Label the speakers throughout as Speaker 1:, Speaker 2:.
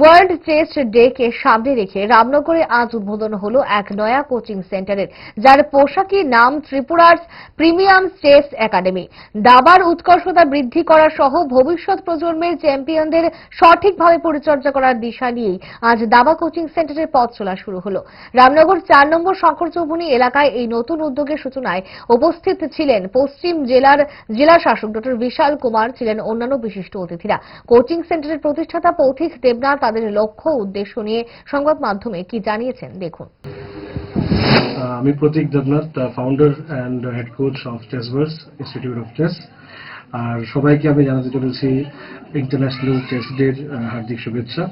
Speaker 1: World test day কে সামনে রেখে রামনগরে আজ উদ্বোধন হলো এক নয়া কোচিং সেন্টারের, যার পোশাকি নাম ত্রিপুরার প্রিমিয়াম চেস একাডেমি। দাবার উৎকর্ষতা বৃদ্ধি করা সহ ভবিষ্যৎ প্রজন্মের চ্যাম্পিয়নদের সঠিকভাবে পরিচর্যা করার দিশা নিয়েই আজ দাবা কোচিং সেন্টারের পথ চলা শুরু হলো। রামনগর চার নম্বর শঙ্কর চৌবুনি এলাকায় এই নতুন উদ্যোগের সূচনায় উপস্থিত ছিলেন পশ্চিম জেলার জেলা শাসক ডক্টর বিশাল কুমার, ছিলেন অন্যান্য বিশিষ্ট অতিথিরা। কোচিং সেন্টারের প্রতিষ্ঠাতা পৌথিক দেবনাথ তাদের লক্ষ্য উদ্দেশ্য নিয়ে সংবাদ মাধ্যমে কি জানিয়েছেন, দেখুন।
Speaker 2: আমি Pratik Debnath founder and head coach of Chessverse institute of chess আর সবাইকে আমি জানাতে চলেছি ইন্টারন্যাশনাল চেস ডের হার্দিক শুভেচ্ছা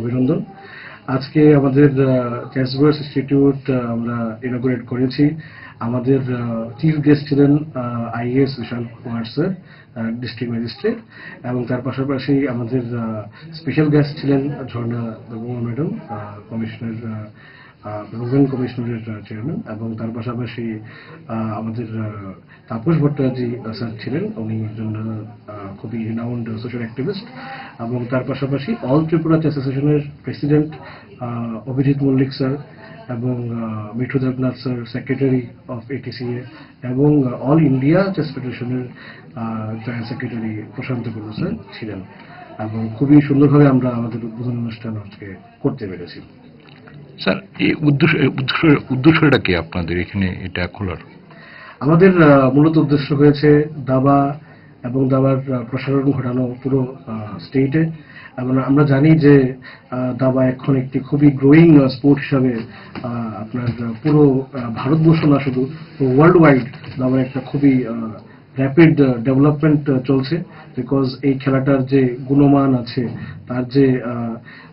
Speaker 2: অভিনন্দন। আজকে আমাদের চেসভার্স ইনস্টিটিউট আমরা ইনোগ্রেট করেছি। আমাদের চিফ গেস্ট ছিলেন IAS Bishal Kumar sir district magistrate এবং তার পাশাপাশি আমাদের স্পেশাল গেস্ট ছিলেন Jharna Debbarma madam commissioner provident কমিশনারের চেয়ারম্যান এবং তার পাশাপাশি আমাদের তাপস ভট্টাচার্য স্যার ছিলেন। উনি একজন খুবই রিনাউন্ড সোশ্যাল অ্যাক্টিভিস্ট এবং তার পাশাপাশি অল ত্রিপুরা অ্যাসোসিয়েশনের প্রেসিডেন্ট অভিজিৎ মল্লিক স্যার এবং Mithu Debnath sir secretary of ATCA এবং অল ইন্ডিয়া চেস ফেডারেশনের joint secretary Prashanta Guru sir ছিলেন। এবং খুবই সুন্দরভাবে আমরা আমাদের উদ্বোধন অনুষ্ঠান আজকে করতে পেরেছি।
Speaker 3: স্যার এই উদ্দেশ্য উদ্দেশ্য উদ্দেশ্যটা কি আপনাদের এখানে এটা খোলার?
Speaker 2: আমাদের মূলত উদ্দেশ্য হয়েছে দাবা এবং দাবার প্রসারণ ঘটানো পুরো স্টেটে এবং আমরা জানি যে দাবা এখন একটি খুবই গ্রোয়িং স্পোর্ট হিসাবে আপনার পুরো ভারতবর্ষ না শুধু ওয়ার্ল্ড ওয়াইড দাবার একটা খুবই র্যাপিড ডেভেলপমেন্ট চলছে। বিকজ এই খেলাটার যে গুণমান আছে, তার যে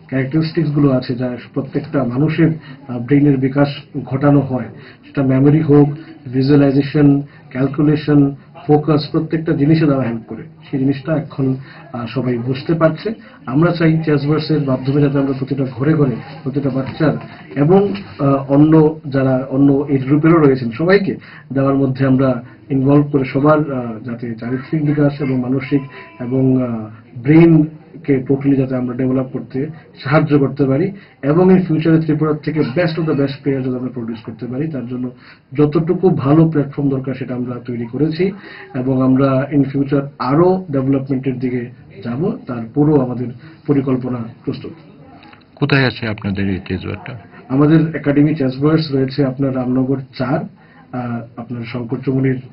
Speaker 2: ক্যারেক্টারিস্টিক্সগুলো আছে, যা প্রত্যেকটা মানুষের ব্রেইনের বিকাশ ঘটানো হয়, সেটা মেমোরি হোক ভিজুয়ালাইজেশন ক্যালকুলেশন ফোকাস প্রত্যেকটা জিনিসে তারা হেল্প করে। সেই জিনিসটা এখন সবাই বুঝতে পারছে। আমরা চাই চেসভার্সের মাধ্যমে যাতে আমরা প্রতিটা ঘরে ঘরে প্রতিটা বাচ্চার এবং অন্য যারা অন্য এই গ্রুপেরও রয়েছেন সবাইকে দেওয়ার মধ্যে আমরা ইনভলভ করে সবার যাতে চারিত্রিক বিকাশ এবং মানসিক এবং ব্রেন কে টোটালি যাতে আমরা ডেভেলপ করতে সাহায্য করতে পারি এবং এই ফিউচারে ত্রিপুরার থেকে best of the best player যাতে আমরা প্রডিউস করতে পারি তার জন্য যতটুকু ভালো প্ল্যাটফর্ম দরকার সেটা আমরা তৈরি করেছি এবং আমরা ইন ফিউচার আরও ডেভেলপমেন্টের দিকে যাব তার পুরো আমাদের পরিকল্পনা প্রস্তুত।
Speaker 3: কোথায় আছে আপনাদের এই তেজবারটা
Speaker 2: আমাদের একাডেমি চেসভার্স রয়েছে আপনার রামনগর চার আপনার শঙ্কর চৌমুনির আহ,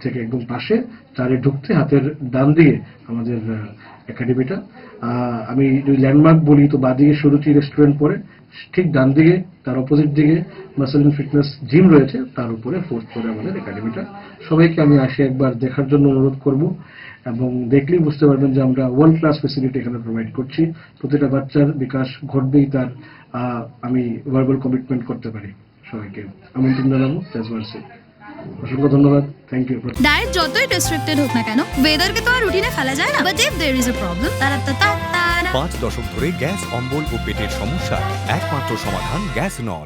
Speaker 2: থেকে একদম পাশে চারে ঢুকতে হাতের ডান দিকে আমাদের একাডেমিটা আমি যদি ল্যান্ডমার্ক বলি, তো বাদিকে সুরুচি রেস্টুরেন্ট পরে, ঠিক ডান দিকে তার অপোজিট দিকে মাসেল ফিটনেস জিম রয়েছে, তার উপরে ফোর্থ ফ্লোরে আমাদের একাডেমিটা সবাইকে আমি আসি একবার দেখার জন্য অনুরোধ করব, এবং দেখলেই বুঝতে পারবেন যে আমরা ওয়ার্ল্ড ক্লাস ফেসিলিটি এখানে প্রোভাইড করছি। প্রতিটা বাচ্চার বিকাশ ঘটবেই তার আমি ভার্বাল কমিটমেন্ট করতে পারি। সবাইকে আমন্ত্রণ জানাব। চেসভার্সে অসংখ্য ধন্যবাদ। থ্যাংক ইউ
Speaker 4: ডায়েট যতই রেস্ট্রিক্টেড হোক না কেন ওয়েদারকে তো আর রুটিনে ফেলা যায় না। But if there is a problem তারা তা
Speaker 5: পাঁচ দশক ধরে গ্যাস অম্বল ও পেটের সমস্যা একমাত্র সমাধান গ্যাস নল।